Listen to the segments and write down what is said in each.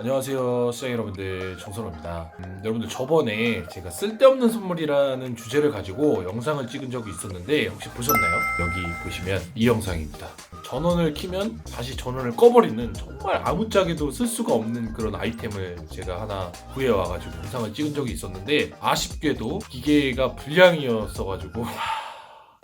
안녕하세요 시장 여러분들. 정선호입니다. 음, 여러분들 저번에 제가 쓸데없는 선물이라는 주제를 가지고 영상을 찍은 적이 있었는데 혹시 보셨나요? 여기 보시면 이 영상입니다. 전원을 키면 다시 전원을 꺼버리는 정말 아무짝에도 쓸 수가 없는 그런 아이템을 제가 하나 구해와가지고 영상을 찍은 적이 있었는데 아쉽게도 기계가 불량이었어가지고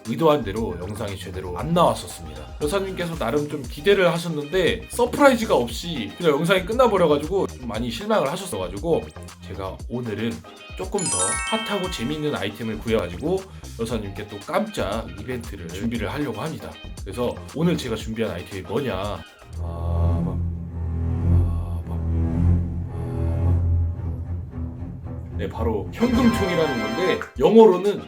의도한 대로 영상이 제대로 안 나왔었습니다. 여사님께서 나름 좀 기대를 하셨는데 서프라이즈가 없이 그냥 영상이 끝나버려가지고 좀 많이 실망을 하셨어가지고 제가 오늘은 조금 더 핫하고 재밌는 아이템을 구해가지고 여사님께 또 깜짝 이벤트를 준비를 하려고 합니다. 그래서 오늘 제가 준비한 아이템이 뭐냐? 아, 네, 바로 현금총이라는 건데 영어로는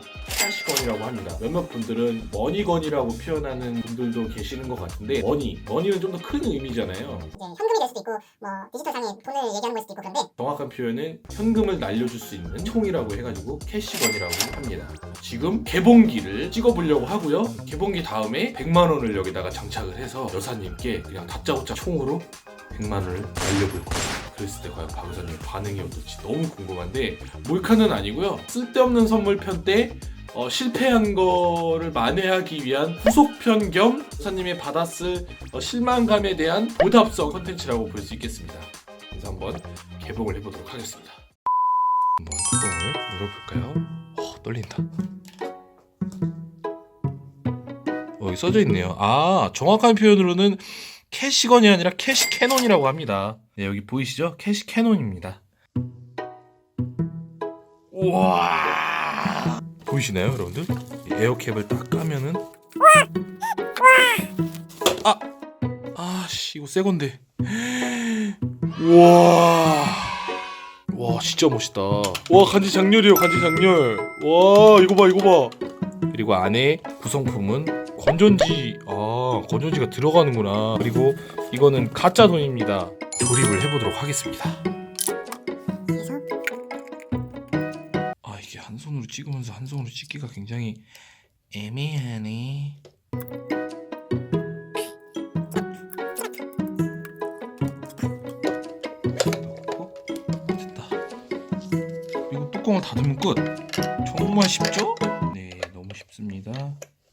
캐시건이라고 합니다. 몇몇 분들은 머니건이라고 표현하는 분들도 계시는 것 같은데 머니, 머니는 좀 더 큰 의미잖아요. 이제 현금이 될 수도 있고 뭐 디지털상의 돈을 얘기하는 걸 수도 있고 그런데 정확한 표현은 현금을 날려줄 수 있는 총이라고 해가지고 캐시건이라고 합니다. 지금 개봉기를 찍어보려고 하고요. 개봉기 다음에 100만 원을 여기다가 장착을 해서 여사님께 그냥 다짜고짜 총으로 100만 원을 날려볼 거예요. 그랬을 때 과연 박 여사님 반응이 어떨지 너무 궁금한데 몰카는 아니고요. 쓸데없는 선물 편 때 어, 실패한 거를 만회하기 위한 후속편 겸 여사님의 받았을 어, 실망감에 대한 보답성 컨텐츠라고 볼 수 있겠습니다. 그래서 한번 개봉을 해보도록 하겠습니다. 한번 뚜껑을 열어볼까요? 어, 떨린다. 어, 여기 써져 있네요. 아, 정확한 표현으로는 캐시건이 아니라 캐시 캐논이라고 합니다. 네, 여기 보이시죠? 캐시 캐논입니다. 우와! 보이시나요, 여러분들? 이 에어캡을 딱 까면은 아! 아씨, 이거 새 건데. 우와! 와 진짜 멋있다. 와 간지 장렬이에요 간지 장렬. 와 이거 봐 이거 봐. 그리고 안에 구성품은 건전지 아 건전지가 들어가는구나. 그리고 이거는 가짜 돈입니다. 조립을 해보도록 하겠습니다. 한 손으로 찍으면서 한 손으로 찍기가 굉장히 애매하네. 넣고 됐다. 이거 뚜껑을 닫으면 끝. 정말 쉽죠? 네, 너무 쉽습니다.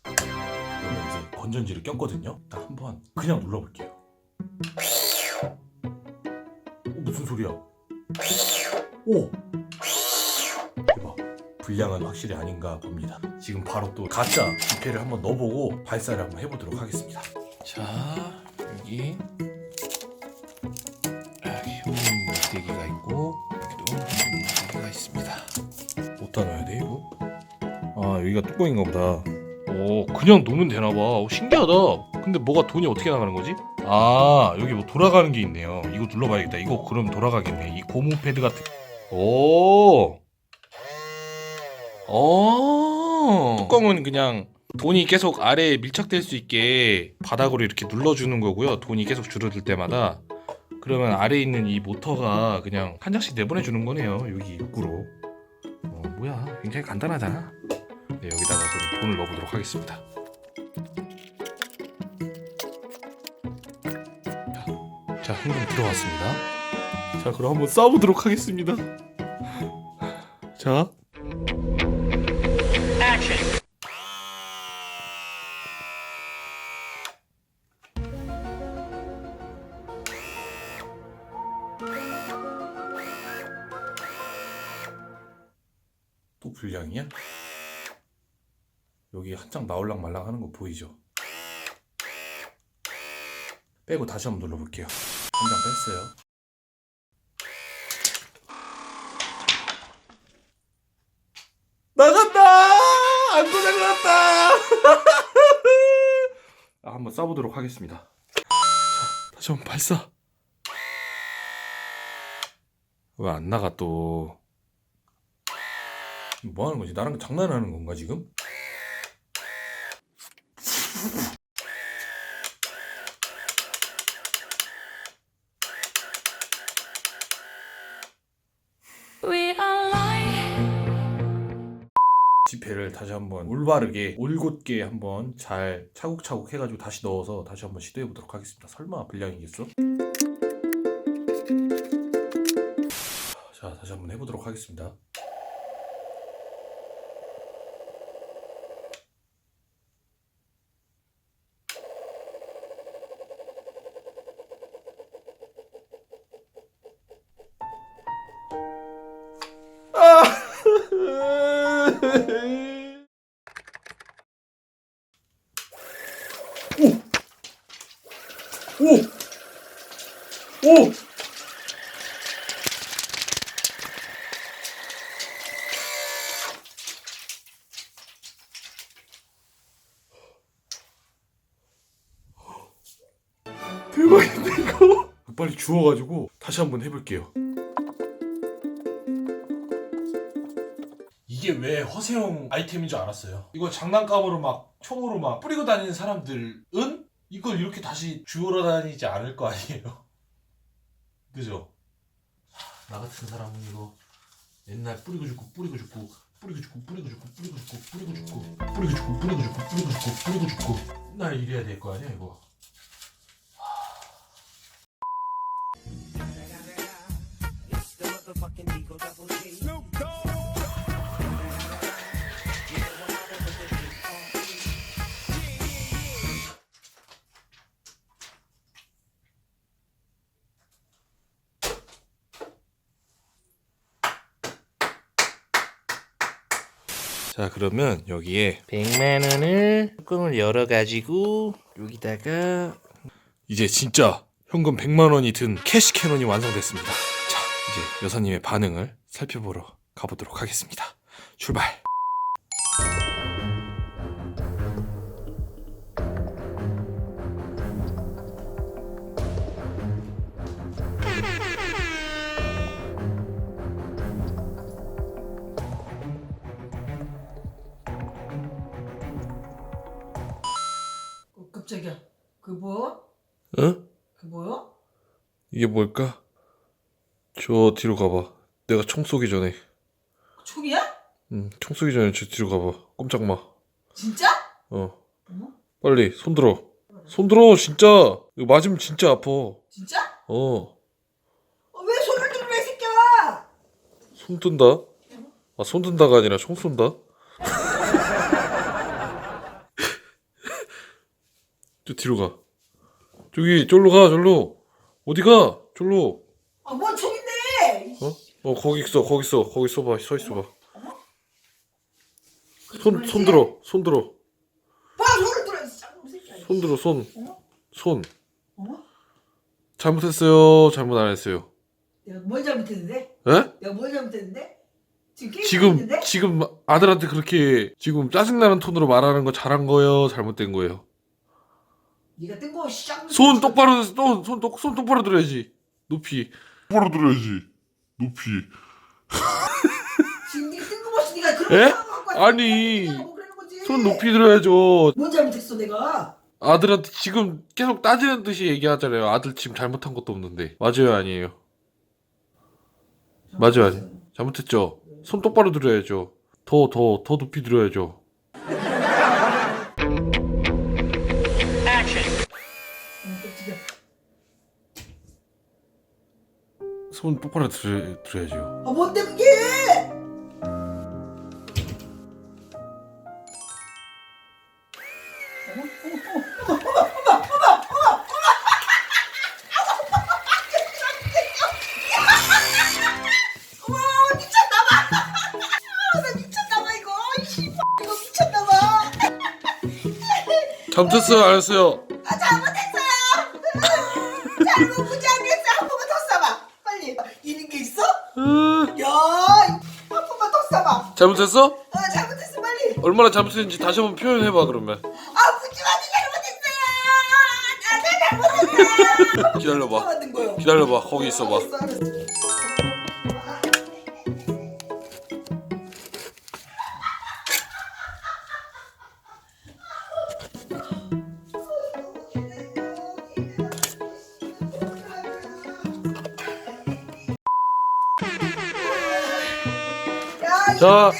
그러면 이제 건전지를 꼈거든요. 나 한번 그냥 눌러볼게요. 어, 무슨 소리야? 오! 불량은 확실히 아닌가 봅니다. 지금 바로 또 가짜 지폐를 한번 넣어보고 발사를 한번 해보도록 하겠습니다. 자, 여기 여기 현금 물대기가 있고 여기도 현금 물대기가 있습니다. 어디다 넣어야 돼 이거? 아 여기가 뚜껑인가 보다. 오 그냥 놓으면 되나 봐. 오, 신기하다. 근데 뭐가 돈이 어떻게 나가는 거지? 아 여기 뭐 돌아가는 게 있네요. 이거 눌러봐야겠다. 이거 그럼 돌아가겠네. 이 고무 패드 같은. 오. 오. 뚜껑은 그냥 돈이 계속 아래에 밀착될 수 있게 바닥으로 이렇게 눌러주는 거고요. 돈이 계속 줄어들 때마다. 그러면 아래에 있는 이 모터가 그냥 한 장씩 내보내주는 거네요. 여기 입구로. 어, 뭐야. 굉장히 간단하잖아. 네, 여기다가 그럼 돈을 넣어보도록 하겠습니다. 자, 자, 현금 들어왔습니다. 자, 그럼 한번 싸보도록 하겠습니다. 자. 불량이야? 여기 한장 나올랑 말랑 하는 거 보이죠? 빼고 다시 한번 눌러볼게요. 한 장 뺐어요. 나갔다! 안 고장났다! 아, 한번 싸보도록 하겠습니다. 자, 다시 한번 발사. 왜 안 나가 또? 뭐 하는 거지? 나랑 장난하는 건가 지금? 지폐를 다시 한번 올바르게 올곧게 한번 잘 차곡차곡 해가지고 다시 넣어서 다시 한번 시도해 보도록 하겠습니다. 설마 불량이겠어? 한번 해보도록 하겠습니다. 오! 오! 대박인데 이거? 빨리 주워가지고 다시 한번 해볼게요. 왜 허세용 아이템인 줄 알았어요. 이거 장난감으로 막 총으로 막 뿌리고 다니는 사람들은 이걸 이렇게 다시 주우러 다니지 않을 거 아니에요. 그죠? 하, 나 같은 사람은 이거 옛날 뿌리고 죽고 뿌리고 죽고 뿌리고 죽고 뿌리고 죽고 뿌리고 죽고 뿌리고 죽고 뿌리고 죽고 뿌리고 죽고 뿌리고 죽고 뿌리고 죽고 맨날 이래야 될 거 아니야 이거. 자 그러면 여기에 100만 원을 뚜껑을 열어가지고 여기다가 이제 진짜 현금 100만 원이 든 캐시 캐논이 완성됐습니다. 자 이제 여사님의 반응을 살펴보러 가보도록 하겠습니다. 출발. 깜짝이야. 그 뭐야? 응? 그 뭐야? 이게 뭘까? 저 뒤로 가봐. 내가 총 쏘기 전에. 총이야? 응, 총 쏘기 전에 저 뒤로 가봐. 꼼짝 마. 진짜? 어. 어? 빨리 손 들어. 손 들어 진짜. 이거 맞으면 진짜 아파. 진짜? 어. 어, 왜 손을 들어 왜 새끼야? 손 든다? 아, 손 든다가 아니라 총 쏜다? 저 뒤로 가. 저기, 절로 가, 절로. 어디 가? 절로. 아, 뭔 총인데? 어? 어, 거기 있어, 거기 있어. 거기 있어봐, 서 있어봐. 손, 손 들어, 손 들어. 봐, 손을 들어. 이 쌍놈 새끼야. 손 들어, 손. 어? 손. 어? 잘못했어요, 잘못 안 했어요. 내가 뭘 잘못했는데? 에? 내가 뭘 잘못했는데? 지금 게임 지금, 했는데? 지금 아들한테 그렇게 지금 짜증나는 톤으로 말하는 거 잘한 거예요, 잘못된 거예요? 네가 뜬금없이 쌍놈 손. 똑바로 손, 손, 똑- 손 똑바로 들어야지 높이 똑바로 들어야지 높이 지금 네가 뜬금없이 네가 그런 에? 상황 갖고 왔어. 아니, 내가 뭐 그러는 거지. 손 높이 들어야죠 뭔 잘못했어 내가? 아들한테 지금 계속 따지는 듯이 얘기하잖아요 아들 지금 잘못한 것도 없는데 맞아요 아니에요 맞아요 아니 잘못했죠 손 똑바로 들어야죠 더 더 더 높이 들어야죠 손 똑바로 들, 들어야죠 아, 뭔데 그게? 아, 잘못했어요 안 했어요 아 잘못했어요 잘못 잘못했어? 아 잘못했어 빨리. 얼마나 잘못했는지 다시 한번 표현해봐 그러면. 아 무지하게 잘못했어요. 아, 내가 잘못했어요. 기다려봐. 만든 거요? 기다려봐. 거기 있어봐. 알았어, 알았어. 자,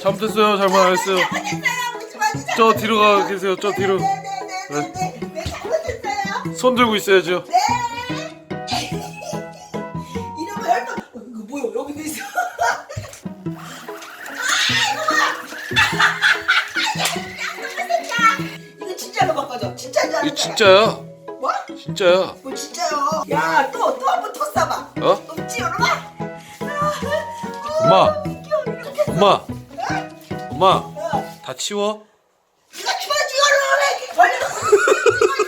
잠 됐어요. 잘못 안 했어요. 저 뒤로 가 계세요. 저 뒤로. 네. 손 들고 있어야죠. 이거 진짜로 바꿔줘. 진짜인 줄 이거 뭐, 알았잖아. 뭐, 뭐, 진짜야? 뭐? 진짜야? 뭐 진짜요? 야, 또 또 한 번 토 싸봐. 어? 어? 없지, 여러분. 아, 어. 엄마. 엄마. 엄마. 다 치워.